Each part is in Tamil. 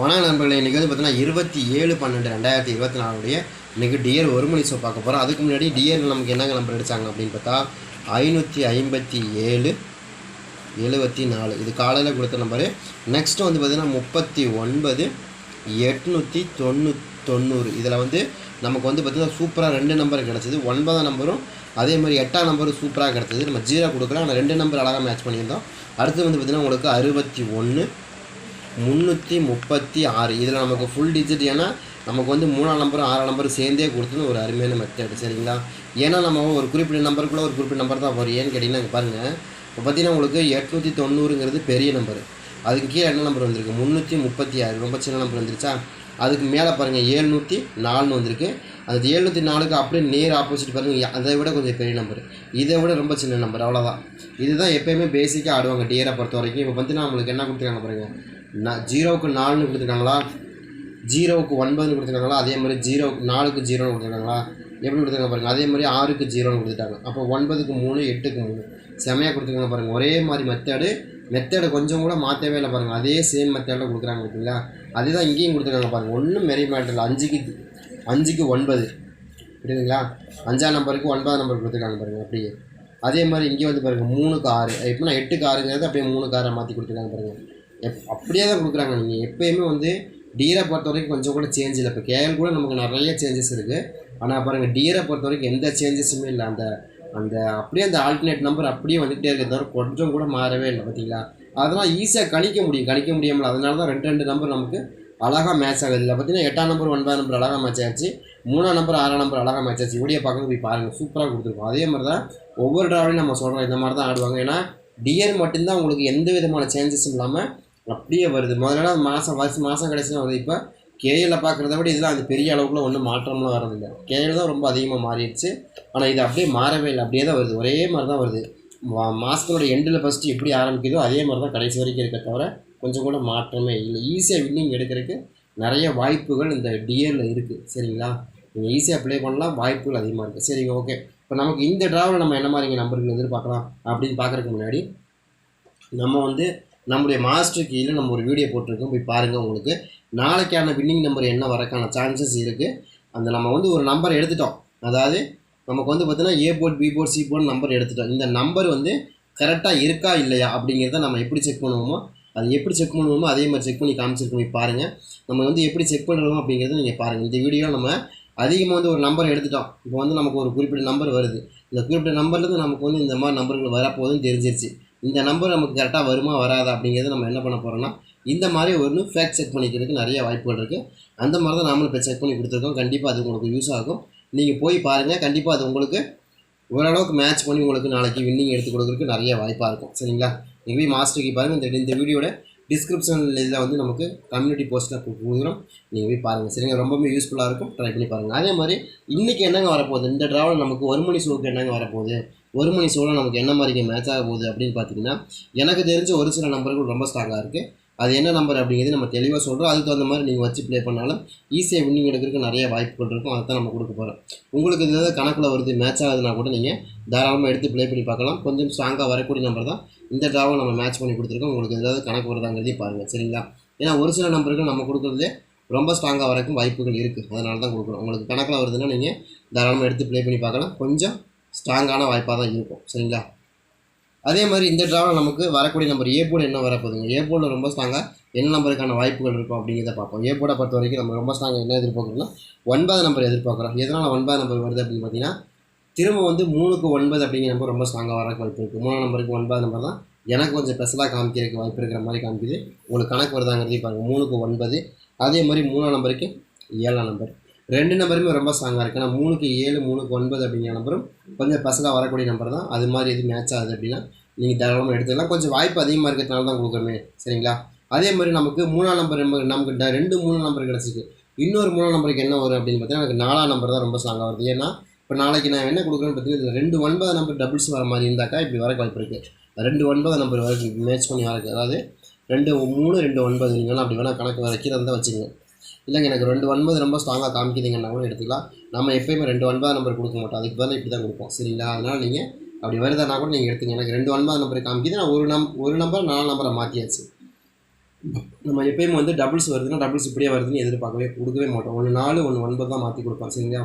வணக்க நண்பர்களே இன்றைக்கி வந்து பார்த்தீங்கன்னா இருபத்தி ஏழு பன்னெண்டு ரெண்டாயிரத்தி இருபத்தி நாலுடைய இன்றைக்கி டியர் ஒரு மணி ஷோ பார்க்க போகிறோம் அதுக்கு முன்னாடி டியரில் நமக்கு என்னங்க நம்பர் அடித்தாங்க அப்படின்னு பார்த்தா ஐநூற்றி ஐம்பத்தி ஏழு எழுபத்தி நாலு. இது காலையில் கொடுத்த நம்பரு நெக்ஸ்ட்டு வந்து பார்த்திங்கன்னா முப்பத்தி ஒன்பது எட்நூற்றி தொண்ணூ தொண்ணூறு. இதில் வந்து நமக்கு வந்து பார்த்திங்கன்னா சூப்பராக ரெண்டு நம்பர் கிடச்சிது. ஒன்பதாம் நம்பரும் அதே மாதிரி எட்டாம் நம்பரும் சூப்பராக கிடச்சிது. நம்ம ஜீரோ கொடுக்குறோம் ஆனால் ரெண்டு நம்பர் அழகாக மேட்ச் பண்ணியிருந்தோம். அடுத்து வந்து பார்த்திங்கன்னா உங்களுக்கு அறுபத்தி ஒன்று முந்நூற்றி முப்பத்தி ஆறு. இதில் நமக்கு ஃபுல் டிஜிட் ஏன்னா நமக்கு வந்து மூணாம் நம்பரும் ஆறாம் நம்பரும் சேர்ந்தே கொடுத்துன்னு ஒரு அருமையான மெத்தட் சரிங்களா? ஏன்னா நம்ம ஒரு குறிப்பிட்ட நம்பருக்குள்ளே ஒரு குறிப்பிட்ட நம்பர் தான் வரும். ஏன்னு கேட்டிங்கன்னா பாருங்கள் இப்போ பார்த்தீங்கன்னா உங்களுக்கு எட்நூற்றி தொண்ணூறுங்கிறது பெரிய நம்பர் அதுக்கு கீழே என்ன நம்பர் வந்திருக்கு? முந்நூற்றி முப்பத்தி ஆறு. ரொம்ப சின்ன நம்பர் வந்துருச்சா? அதுக்கு மேலே பாருங்கள் ஏழ்நூற்றி நாலுன்னு வந்திருக்கு. அந்த ஏழ்நூற்றி நாலுக்கு அப்படியே நேர் ஆப்போசிட் பாருங்கள் அதை விட கொஞ்சம் பெரிய நம்பர் இதை விட ரொம்ப சின்ன நம்பர் அவ்வளோதான் இதுதான் எப்போயுமே பேசிக்காக ஆடுவாங்க டியரை பொறுத்த வரைக்கும் இப்போ பார்த்தீங்கன்னா உங்களுக்கு என்ன கொடுத்துருக்காங்க பாருங்கள் நான் ஜீரோவுக்கு நாலுன்னு கொடுத்துருக்காங்களா? ஜீரோவுக்கு ஒன்பதுன்னு கொடுத்துருக்காங்களா? அதே மாதிரி ஜீரோ நாலுக்கு ஜீரோன்னு கொடுத்துருக்காங்களா? எப்படி கொடுத்துருக்காங்க பாருங்கள் அதே மாதிரி ஆறுக்கு ஜீரோன்னு கொடுத்துட்டாங்க. அப்போ ஒன்பதுக்கு மூணு எட்டுக்கு மூணு. செமையாக கொடுத்துருக்காங்க பாருங்கள் ஒரே மாதிரி மெத்தேடு மெத்தேடு கொஞ்சம் கூட மாற்றவே இல்லை பாருங்கள் அதே சேம் மெத்தேடில் கொடுக்குறாங்க பார்த்தீங்களா? அதே தான் இங்கேயும் கொடுத்துருக்காங்க பாருங்கள் ஒன்றும் மெரி மேட்டர் அஞ்சுக்கு அஞ்சுக்கு ஒன்பது. புரியுதுங்களா? அஞ்சாம் நம்பருக்கு ஒன்பதாம் நம்பர் கொடுத்துருக்காங்க பாருங்கள் அப்படியே. அதே மாதிரி இங்கே வந்து பாருங்கள் மூணுக்கு ஆறு. எப்படின்னா எட்டுக்கு ஆறுங்கிறது அப்படியே மூணுக்கு ஆறை மாற்றி கொடுத்துருக்காங்க பாருங்கள் எப் அப்படியே தான் கொடுக்குறாங்க. நீங்கள் எப்போயுமே வந்து டீரை பொறுத்த வரைக்கும் கொஞ்சம் கூட சேஞ்ச் இல்லை. இப்போ கேஎல் கூட நமக்கு நிறைய சேஞ்சஸ் இருக்குது ஆனால் பாருங்கள் டீரை பொறுத்த வரைக்கும் எந்த சேஞ்சஸுமே இல்லை. அந்த அந்த அப்படியே அந்த ஆல்டர்னேட் நம்பர் அப்படியே வந்துகிட்டே இருக்கிறத தவிர கொஞ்சம் கூட மாறவே இல்லை பார்த்தீங்களா? அதெல்லாம் ஈஸியாக கணிக்க முடியும். கணிக்க முடியாமல். அதனால தான் ரெண்டு ரெண்டு நம்பர் நமக்கு அழகாக மேட்ச் ஆகுது. இல்லை பார்த்தீங்கன்னா எட்டாம் நம்பர் ஒன்பதாம் நம்பர் அழகாக மேட்ச் ஆச்சு. மூணாம் நம்பர் ஆறாம் நம்பர் அழகாக மேட்ச் ஆச்சு. இப்படியே பார்க்க போய் பாருங்கள் சூப்பராக கொடுத்துருக்கோம். அதே மாதிரி தான் ஒவ்வொரு டிராவிலையும் நம்ம சொல்கிறோம் இந்த மாதிரி தான் ஆடுவாங்க. ஏன்னா டியர் மட்டும்தான் உங்களுக்கு எந்த விதமான சேஞ்சஸும் இல்லாமல் அப்படியே வருது. முதல்ல மாதம் வருஷம் மாதம் கடைசியாக வருது. இப்போ கேஎல்ல பார்க்குறத விட இதெல்லாம் அது பெரிய அளவுக்குள்ள ஒன்றும் மாற்றம்லாம் வரதில்லை கேஎல் தான் ரொம்ப அதிகமாக மாறிடுச்சு. ஆனால் இது அப்படியே மாறவே இல்லை. அப்படியே தான் வருது. ஒரே மாதிரி தான் வருது. மா- எண்டில் ஃபஸ்ட்டு எப்படி ஆரம்பிக்குதோ அதே மாதிரி தான் கடைசி வரைக்கும் இருக்க தவிர கொஞ்சம் கூட மாற்றமே இல்லை. ஈஸியாக வின்னிங் எடுக்கிறதுக்கு நிறைய வாய்ப்புகள் இந்த டிஎல்ல இருக்குது சரிங்களா? நீங்கள் ஈஸியாக ப்ளே பண்ணலாம். வாய்ப்புகள் அதிகமாக இருக்குது சரிங்க ஓகே இப்போ நமக்கு இந்த ட்ராவில் நம்ம என்ன மாதிரி நம்பர்கள் எதிர்பார்க்கலாம் அப்படின்னு பார்க்குறதுக்கு முன்னாடி நம்ம வந்து நம்முடைய மாஸ்டர் கீழே நம்ம ஒரு வீடியோ போட்டிருக்கோம். போய் பாருங்கள் உங்களுக்கு. நாளைக்கான வின்னிங் நம்பர் என்ன வரக்கான சான்சஸ் இருக்குது அந்த நம்ம வந்து ஒரு நம்பர் எடுத்துட்டோம். அதாவது நமக்கு வந்து பார்த்தீங்கன்னா A board B board C board number எடுத்துட்டோம். இந்த நம்பர் வந்து கரெக்டாக இருக்கா இல்லையா அப்படிங்கிறத நம்ம எப்படி செக் பண்ணுவோமோ அது எப்படி செக் பண்ணுவோமோ அதே மாதிரி செக் பண்ணி காமிச்சிருக்கோம். போய் பாருங்கள் நம்ம வந்து எப்படி செக் பண்ணுறோம் அப்படிங்கிறத நீங்கள் பாருங்கள் இந்த வீடியோ நம்ம அதிகமாக வந்து ஒரு நம்பர் எடுத்துட்டோம். இப்போ வந்து நமக்கு ஒரு குறிப்பிட்ட நம்பர் வருது. இந்த குறிப்பிட்ட நம்பர்லேருந்து நமக்கு வந்து இந்த மாதிரி நம்பர்கள் வரப்போகுதுன்னு தெரிஞ்சிருச்சு. இந்த நம்பர் நமக்கு கரெக்டாக வருமா வராதா அப்படிங்கிறது நம்ம என்ன பண்ண போகிறோம்னா இந்த மாதிரி ஒன்று ஃபேக் செக் பண்ணிக்கிறதுக்கு நிறைய வாய்ப்புகள் இருக்குது அந்த மாதிரி தான் நாமளும் இப்போ செக் பண்ணி கொடுத்துருக்கோம். கண்டிப்பாக அது உங்களுக்கு யூஸ் ஆகும். நீங்கள் போய் பாருங்கள் கண்டிப்பாக அது உங்களுக்கு ஓரளவுக்கு மேட்ச் பண்ணி உங்களுக்கு நாளைக்கு வின்னிங் எடுத்து கொடுக்குறதுக்கு நிறைய வாய்ப்பாக இருக்கும். சரிங்களா? நீங்கள் போய் மாஸ்டருக்கு பாருங்கள் இந்த இந்த வீடியோட டிஸ்கிரிப்ஷனில் இதில் வந்து நமக்கு கம்யூனிட்டி போஸ்ட்டில் கொடுக்குறோம். நீங்கள் போய் பாருங்கள் சரிங்க? ரொம்பவே யூஸ்ஃபுல்லாக இருக்கும். ட்ரை பண்ணி பாருங்கள் அதே மாதிரி இன்றைக்கி என்னங்க வரப்போகுது? இந்த ட்ராவல் நமக்கு ஒரு மணி ஷோக்கு என்னங்க வரப்போகுது? ஒரு மணி ஷோவில் நமக்கு என்ன மாதிரிங்க மேட்ச் ஆக போகுது அப்படின்னு பார்த்தீங்கன்னா எனக்கு தெரிஞ்ச ஒரு சில நம்பர்கள் ரொம்ப ஸ்ட்ராங்காக இருக்குது அது என்ன நம்பர் அப்படிங்கிறது நம்ம தெளிவாக சொல்கிறோம் அதுக்கு தகுந்த மாதிரி நீங்கள் வச்சு ப்ளே பண்ணாலும் ஈஸியாக வின்னிங் எடுக்கிறதுக்கு நிறைய வாய்ப்புகள் இருக்கும். அதை தான் நம்ம கொடுக்க போகிறோம் உங்களுக்கு இது ஏதாவது கணக்கில் வருது மேட்ச் ஆகுதுன்னா கூட நீங்கள் தாராளமாக எடுத்து ப்ளே பண்ணி பார்க்கலாம். கொஞ்சம் ஸ்ட்ராங்காக வரக்கூடிய நம்பர் தான். இந்த ட்ராவை நம்ம மேட்ச் பண்ணி கொடுத்துருக்கோம். உங்களுக்கு ஏதாவது கணக்கு வருதாங்கிறதையும் பாருங்கள் சரிங்களா? ஏன்னா ஒரு சில நம்பருக்கு நம்ம கொடுக்குறதே ரொம்ப ஸ்ட்ராங்காக வரக்கும் வாய்ப்புகள் இருக்குது அதனால தான் கொடுக்குறோம். உங்களுக்கு கணக்கில் வருதுன்னா நீங்கள் தாராளமாக எடுத்து ப்ளே பண்ணி பார்க்கலாம். கொஞ்சம் ஸ்ட்ராங்கான வாய்ப்பாக தான் இருக்கும். சரிங்களா? அதே மாதிரி இந்த ட்ராவில் நமக்கு வரக்கூடிய நம்பர் ஏ போர்டு என்ன வரப்போகுதுங்க ஏ போர்டில் ரொம்ப ஸ்ட்ராங்காக என்ன நம்பருக்கான வாய்ப்புகள் இருக்கும் அப்படிங்கிறத பார்ப்போம். ஏ போர்டை பொறுத்த வரைக்கும் நம்ம ரொம்ப ஸ்ட்ராங்காக என்ன எதிர்பார்க்குறோம்னா ஒன்பது நம்பர் எதிர்பார்க்குறோம். எதனால் ஒன்பது நம்பர் வருது அப்படின்னு பார்த்தீங்கன்னா திரும்ப வந்து மூணுக்கு ஒன்பது அப்படிங்கிற நம்பர் ரொம்ப ஸ்ட்ராங்காக வரக்கு வாய்ப்பு இருக்குது மூணாம் நம்பருக்கு ஒன்பது நம்பர் தான் எனக்கு கொஞ்சம் ஸ்பெஷலாக காமிக்கிறதுக்கு வாய்ப்பு இருக்கிற மாதிரி காமிக்குது. உங்களுக்கு கணக்கு வருதாங்கிறதையும் பாருங்கள் மூணுக்கு ஒன்பது. அதே மாதிரி மூணாம் நம்பருக்கு ஏழாம் நம்பர் ரெண்டு நம்பருமே ரொம்ப ஸ்ட்ராங்காக இருக்குது ஆனால் மூணுக்கு ஏழு மூணுக்கு ஒன்பது அப்படிங்கிற நம்பரும் கொஞ்சம் பசங்க வரக்கூடிய நம்பர் தான். அது மாதிரி எது மேட்ச் ஆகுது அப்படின்னா நீங்கள் தாராளமாக எடுத்துக்கலாம். கொஞ்சம் வாய்ப்பு அதிகமாக இருக்கிறதுனால தான் கொடுக்குறோமே சரிங்களா? அதே மாதிரி நமக்கு மூணாம் நம்பர் நமக்கு நமக்கு ட- ரெண்டு மூணு நம்பர் கிடச்சிருக்கு. இன்னொரு மூணாம் நம்பருக்கு என்ன வரும் அப்படின்னு பார்த்தீங்கன்னா எனக்கு நாலாம் நம்பர் தான் ரொம்ப ஸ்ட்ராங்காக வருது. ஏன்னா இப்போ நாளைக்கு நான் என்ன கொடுக்குறேன்னு பார்த்தீங்கன்னா இதில் ரெண்டு ஒன்பது நம்பர் டபுள்ஸ் வர மாதிரி இருந்தாக்கா இப்படி வர வாய்ப்பு இருக்குது ரெண்டு ஒன்பது நம்பர் வரைக்கும் மேட்ச் பண்ணி வரக்கு அதாவது ரெண்டு மூணு ரெண்டு ஒன்பது நீங்கள் அப்படி வேணால் கணக்கு வைக்கிறதா வச்சுக்கோங்க. இல்லைங்க எனக்கு ரெண்டு ஒன்பது ரொம்ப ஸ்ட்ராங்காக காமிக்குதுங்கன்னா கூட எடுத்துக்கலாம். நம்ம எப்பயுமே ரெண்டு ஒன்பது நம்பர் கொடுக்க மாட்டோம். அதுக்கு பதிலாக இப்படி தான் கொடுப்போம். சரிங்களா? அதனால் நீங்கள் அப்படி வருதானா கூட நீங்கள் எடுத்துங்க. எனக்கு ரெண்டு ஒன்பது நம்பர் காமிக்குது. நான் ஒரு நம் ஒரு நம்பர் நாலு நம்பரை மாற்றியாச்சு நம்ம எப்பயுமே வந்து டபுள்ஸ் வருதுன்னா டபுள்ஸ் இப்படியே வருதுன்னு எதிர்பார்க்கவே கொடுக்கவே மாட்டோம். ஒன்று நாலு ஒன்று ஒன்பது தான் மாற்றி கொடுப்போம். சரிங்களா?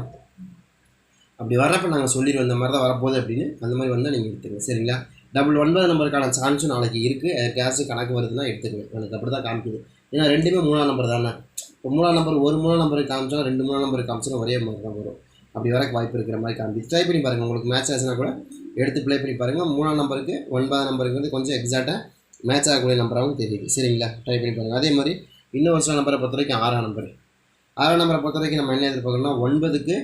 அப்படி வரப்போ நாங்கள் சொல்லிடுவோம் இந்த மாதிரி தான் வரப்போகுது அப்படின்னு. அந்த மாதிரி வந்தால் நீங்கள் எடுத்துங்க. சரிங்களா? டபுள் ஒன்பது நம்பருக்கான சான்ஸும் நாளைக்கு இருக்குது கேஸு கணக்கு வருதுன்னா எடுத்துக்கணும் எனக்கு அப்படி தான் காமிக்குது. ஏன்னா ரெண்டுமே மூணாம் நம்பர் தானே. இப்போ மூணாம் நம்பர் ஒரு மூணாம் நம்பருக்கு காமிச்சோம் ரெண்டு மூணாம் நம்பருக்கு காமிச்சோம் ஒரே மாதிரி தான் வரும். அப்படி வரக்கு வாய்ப்பு இருக்கிற மாதிரி காமிச்சு ட்ரை பண்ணி பாருங்கள் உங்களுக்கு மேட்ச் ஆச்சுன்னா கூட எடுத்து ப்ளே பண்ணி பாருங்கள் மூணாம் நம்பருக்கு ஒன்பதாம் நம்பருக்கு வந்து கொஞ்சம் எக்ஸாக்டாக மேட்ச் ஆகக்கூடிய நம்பராகவும் தெரியுது. சரிங்களா? ட்ரை பண்ணி பாருங்கள் அதே மாதிரி இன்னும் ஒரு சில நம்பரை பொறுத்த வரைக்கும் ஆறாம் நம்பர் ஆறாம் நம்பரை பொறுத்த வரைக்கும் நம்ம என்ன எதிர்பார்க்கணும்னா ஒன்பதுக்கு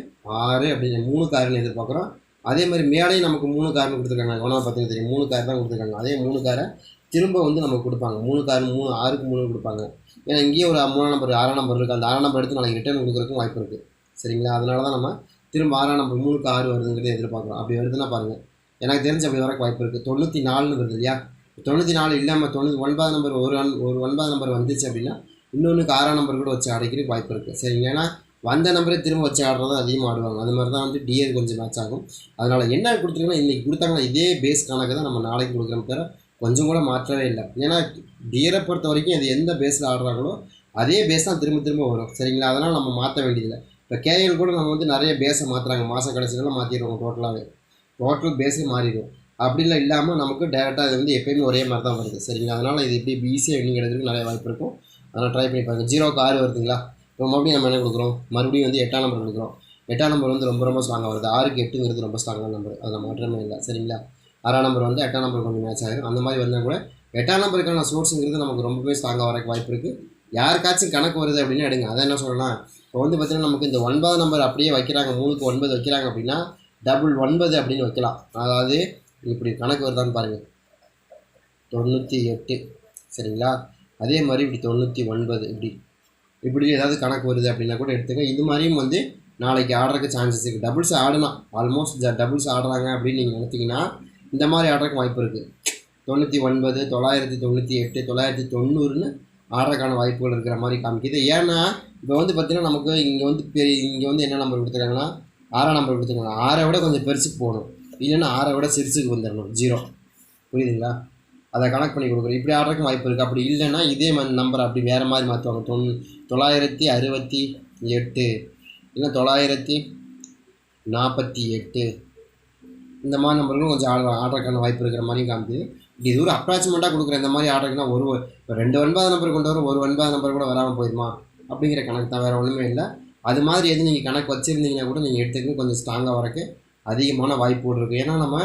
ஆறு அப்படின்னு மூணு காருன்னு எதிர்பார்க்குறோம். அதே மாதிரி மேலேயும் நமக்கு மூணு காரணம் கொடுத்துருக்காங்க. கவனமாக பார்த்தீங்கன்னா தெரியும். மூணு கார் தான் கொடுத்துருக்காங்க. அதே மூணு காரை திரும்ப வந்து நமக்கு கொடுப்பாங்க. மூணு கார் மூணு ஆறுக்கு மூணு கொடுப்பாங்க. ஏன்னா இங்கேயே ஒரு மூணாம் நம்பர் ஆறாம் நம்பர் இருக்குது அந்த ஆறாம் நம்பர் எடுத்து நாளைக்கு ரிட்டர்ன் கொடுக்குறதுக்கும் வாய்ப்பு இருக்குது சரிங்களா? அதனால தான் நம்ம திரும்ப ஆறாம் நம்பர் மூணுக்கு ஆறு வருதுங்கிறத எதிர்பார்க்குறோம். அப்படி வருதுன்னா பாருங்கள் எனக்கு தெரிஞ்சு அப்படி வரக்கு வாய்ப்பு இருக்குது தொண்ணூற்றி நாலுன்னு வருது இல்லையா? தொண்ணூற்றி நாலு இல்லாமல் தொண்ணூற்றி ஒன்பதாம் நம்பர் ஒரு அன்- ஒரு ஒன்பதாம் நம்பர் வந்துச்சு அப்படின்னா இன்னொன்றுக்கு ஆறாம் நம்பர் கூட வச்சு அடைக்கிறதுக்கு வாய்ப்பு இருக்குது சரிங்க ஏன்னா வந்த நம்பரே திரும்ப வச்சு ஆடுறது அதிகமாக ஆடுவாங்க. அது மாதிரி தான் வந்து டிஎர் கொஞ்சம் மேட்ச் ஆகும். அதனால் என்ன கொடுத்துருக்கோன்னா இன்றைக்கி கொடுத்தாங்கன்னா இதே பேஸ் கணக்கு தான் நம்ம நாளைக்கு கொடுக்குறோம் தவிர கொஞ்சம் கூட மாற்றவே இல்லை. ஏன்னா டியரை பொறுத்த வரைக்கும் அது எந்த பேஸில் ஆடுறாங்களோ அதே பேஸ் தான் திரும்ப திரும்ப வரும். சரிங்களா? அதனால் நம்ம மாற்ற வேண்டியதில்லை. இப்போ கேஎல் கூட நம்ம வந்து நிறைய பேஸை மாற்றுறாங்க மாத கடைசியிலலாம் மாற்றிடுவோம் டோட்டலாகவே டோட்டல் பேஸே மாறிடும். அப்படிலாம் இல்லாமல் நமக்கு டேரெக்டாக இது வந்து எப்பயுமே ஒரே மாதிரி தான் வருது. சரிங்களா? அதனால் இது எப்படி ஈஸியாக எண்ணிங் எடுக்கிறதுக்கு நிறைய வாய்ப்பு இருக்கும். அதனால் ட்ரை பண்ணி பாருங்கள் ஜீரோக்கு ஆறு வருதுங்களா? இப்போ மறுபடியும் நம்ம என்ன கொடுக்குறோம்? மறுபடியும் வந்து எட்டாம் நம்பர் கொடுக்குறோம். எட்டாம் நம்பர் வந்து ரொம்ப ரொம்ப ஸ்ட்ராங்காக வருது. ஆறுக்கு எட்டுங்கிறது ரொம்ப ஸ்ட்ராங்கான நம்பர் அதில் மாற்றமே இல்லை. சரிங்களா? ஆறாம் நம்பர் வந்து எட்டாம் நம்பர் கொஞ்சம் மேட்ச் ஆகிடும் அந்த மாதிரி வந்தால் கூட எட்டாம் நம்பருக்கான சோர்ஸுங்கிறது நமக்கு ரொம்பவே ஸ்ட்ராங்காக வரக்கு வாய்ப்பு இருக்குது யாருக்காச்சும் கணக்கு வருது அப்படின்னு எடுங்க. அதை என்ன சொல்லலாம்? இப்போ வந்து பார்த்தீங்கன்னா நமக்கு இந்த ஒன்பது நம்பர் அப்படியே வைக்கிறாங்க. மூணுக்கு ஒன்பது வைக்கிறாங்க அப்படின்னா டபுள் ஒன்பது அப்படின்னு வைக்கலாம். அதாவது இப்படி கணக்கு வருதான்னு பாருங்கள் தொண்ணூற்றி எட்டு. சரிங்களா? அதே மாதிரி இப்படி தொண்ணூற்றி ஒன்பது இப்படி. இப்படி ஏதாவது கணக்கு வருது அப்படின்னா கூட எடுத்துக்க இது மாதிரியும் வந்து நாளைக்கு ஆடுறதுக்கு சான்சஸ் இருக்குது டபுள்ஸ் ஆடலாம் ஆல்மோஸ்ட் டபுள்ஸ் ஆடுறாங்க அப்படின்னு நீங்கள் நினைத்தீங்கன்னா இந்த மாதிரி ஆடுறதுக்கு வாய்ப்பு இருக்குது தொண்ணூற்றி ஒன்பது தொள்ளாயிரத்தி தொண்ணூற்றி எட்டு தொள்ளாயிரத்தி தொண்ணூறுன்னு ஆடுறதுக்கான வாய்ப்புகள் இருக்கிற மாதிரி காமிக்குது. ஏன்னா இப்போ வந்து பார்த்திங்கன்னா நமக்கு இங்கே வந்து பெரிய இங்கே வந்து என்ன நம்பர் கொடுத்துருக்காங்கன்னா ஆறாம் நம்பர் கொடுத்துருக்காங்க. ஆறை விட கொஞ்சம் பெருசுக்கு போகணும். இல்லைன்னா ஆறை விட சிறுசுக்கு வந்துடணும் ஜீரோ புரியுதுங்களா? அதை கனெக்ட் பண்ணி கொடுக்குறோம். இப்படி ஆடுறதுக்கு வாய்ப்பு இருக்குது அப்படி இல்லைன்னா இதே மாதிரி நம்பர் அப்படி வேறு மாதிரி மாற்றுவாங்க தொண் தொள்ளாயிரத்தி அறுபத்தி எட்டு. இல்லை தொள்ளாயிரத்தி நாற்பத்தி எட்டு. இந்த மாதிரி நம்பர்களும் கொஞ்சம் ஆடுற ஆடுறதுக்கான வாய்ப்பு இருக்கிற மாதிரியும் காமிக்குது. இப்படி இது ஒரு அப்ராச்மெண்ட்டாக கொடுக்குற இந்த மாதிரி ஆடுறதுக்குன்னா ஒரு இப்போ ரெண்டு ஒன்பது நம்பர் கொண்டு வரும் ஒரு ஒன்பது நம்பர் கூட வராமல் போயிடுமா அப்படிங்கிற கணக்கு தான் வேறு ஒன்றுமே இல்லை. அது மாதிரி எதுவும் நீங்கள் கணக்கு வச்சுருந்தீங்கன்னா கூட நீங்கள் எடுத்துக்கு கொஞ்சம் ஸ்ட்ராங்காக வரக்கு அதிகமான வாய்ப்புகள் இருக்குது ஏன்னா நம்ம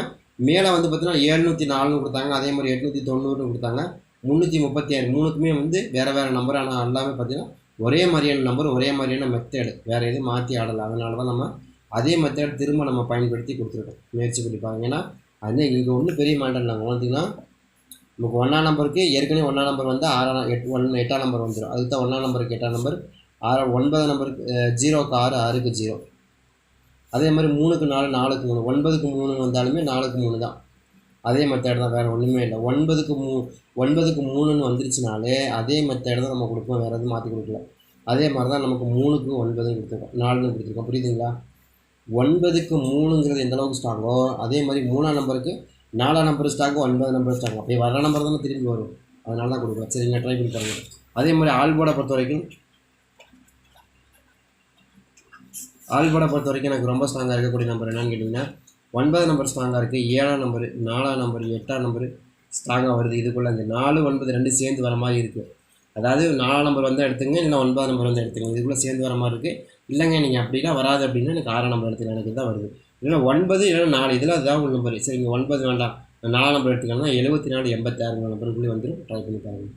மேலே வந்து பார்த்திங்கன்னா ஏழ்நூற்றி நாலுன்னு கொடுத்தாங்க அதே மாதிரி எட்நூற்றி தொண்ணூறுன்னு கொடுத்தாங்க. முந்நூற்றி முப்பத்தி ஆறு மூணுக்குமே வந்து வேறு வேறு நம்பர் ஆனால் எல்லாமே பார்த்தீங்கன்னா ஒரே மாதிரியான நம்பர் ஒரே மாதிரியான மெத்தேடு வேறு எதுவும் மாற்றி ஆடலை. அதனால தான் நம்ம அதே மெத்தட் திரும்ப நம்ம பயன்படுத்தி கொடுத்துருக்கோம். முயற்சி பண்ணி பாருங்க. ஏன்னா அது இங்கே ஒன்றும் பெரிய மாடல் நாங்கள் பார்த்தீங்கன்னா நமக்கு ஒன்றாம் நம்பருக்கு ஏற்கனவே ஒன்றாம் நம்பர் வந்து ஆறாம் எட் ஒன் எட்டாம் நம்பர் வந்துடும் அதுக்கு தான் ஒன்றாம் நம்பருக்கு எட்டாம் நம்பர் ஆறு ஒன்பதாம் நம்பருக்கு ஜீரோக்கு ஆறு ஆறுக்கு ஜீரோ. அதே மாதிரி மூணுக்கு நாலு நாலுக்கு மூணு. ஒன்பதுக்கு மூணு வந்தாலுமே நாலுக்கு மூணு தான். அதே மெத்தட் தான். வேறு ஒன்றுமே இல்லை. ஒன்பதுக்கு மூ ஒன்பதுக்கு மூணுன்னு வந்துருச்சுனாலே அதே மெத்தட் தான் நம்ம கொடுப்போம். வேறு எதுவும் மாற்றி கொடுக்கல. அதே மாதிரி தான் நமக்கு மூணுக்கு ஒன்பதுன்னு கொடுத்துருக்கோம். நாலுன்னு கொடுத்துருக்கோம். புரியுதுங்களா? ஒன்பதுக்கு மூணுங்கிறது எந்த அளவுக்கு ஸ்ட்ராங்கோ அதே மாதிரி மூணாம் நம்பருக்கு நாலாம் நம்பர் ஸ்டாக்கு ஒன்பது நம்பர் ஸ்டாக் அப்படியே வர நம்பர் தானே திரும்பி வரும். அதனால தான் கொடுக்குறோம். சரிங்க ட்ரை பண்ணி பாருங்க. அதே மாதிரி ஆல்போடை பொறுத்த வரைக்கும் ஆல்போடை பொறுத்த வரைக்கும் எனக்கு ரொம்ப ஸ்ட்ராங்காக இருக்கக்கூடிய நம்பர் என்னன்னு கேட்டிங்கன்னா ஒன்பது நம்பர் ஸ்ட்ராங்காக இருக்குது ஏழாம் நம்பர் நாலாம் நம்பர் எட்டாம் நம்பர் ஸ்ட்ராங்காக வருது. இதுக்குள்ளே அந்த நாலு ஒன்பது ரெண்டு சேர்ந்து வர மாதிரி இருக்குது அதாவது நாலாம் நம்பர் வந்து எடுத்துங்க இல்லை ஒன்பதாம் நம்பர் வந்து எடுத்துங்க இதுக்குள்ளே சேர்ந்து வர மாதிரி இருக்குது இல்லைங்க நீங்கள் அப்படிலாம் வராது அப்படின்னா எனக்கு ஆறாம் நம்பர் எடுத்துக்கலாம் எனக்கு தான் வருது. இல்லைன்னா ஒன்பது இல்லைன்னா நாலு இதில் அதுதான் ஒரு நம்பர் சரிங்க ஒன்பது வேண்டாம். நாலாம் நம்பர் எடுத்துக்கணும்னா எழுபத்தி நாலு எண்பத்தாறு நம்பருக்குள்ளே வந்துடும் ட்ரை பண்ணி பாருங்கள்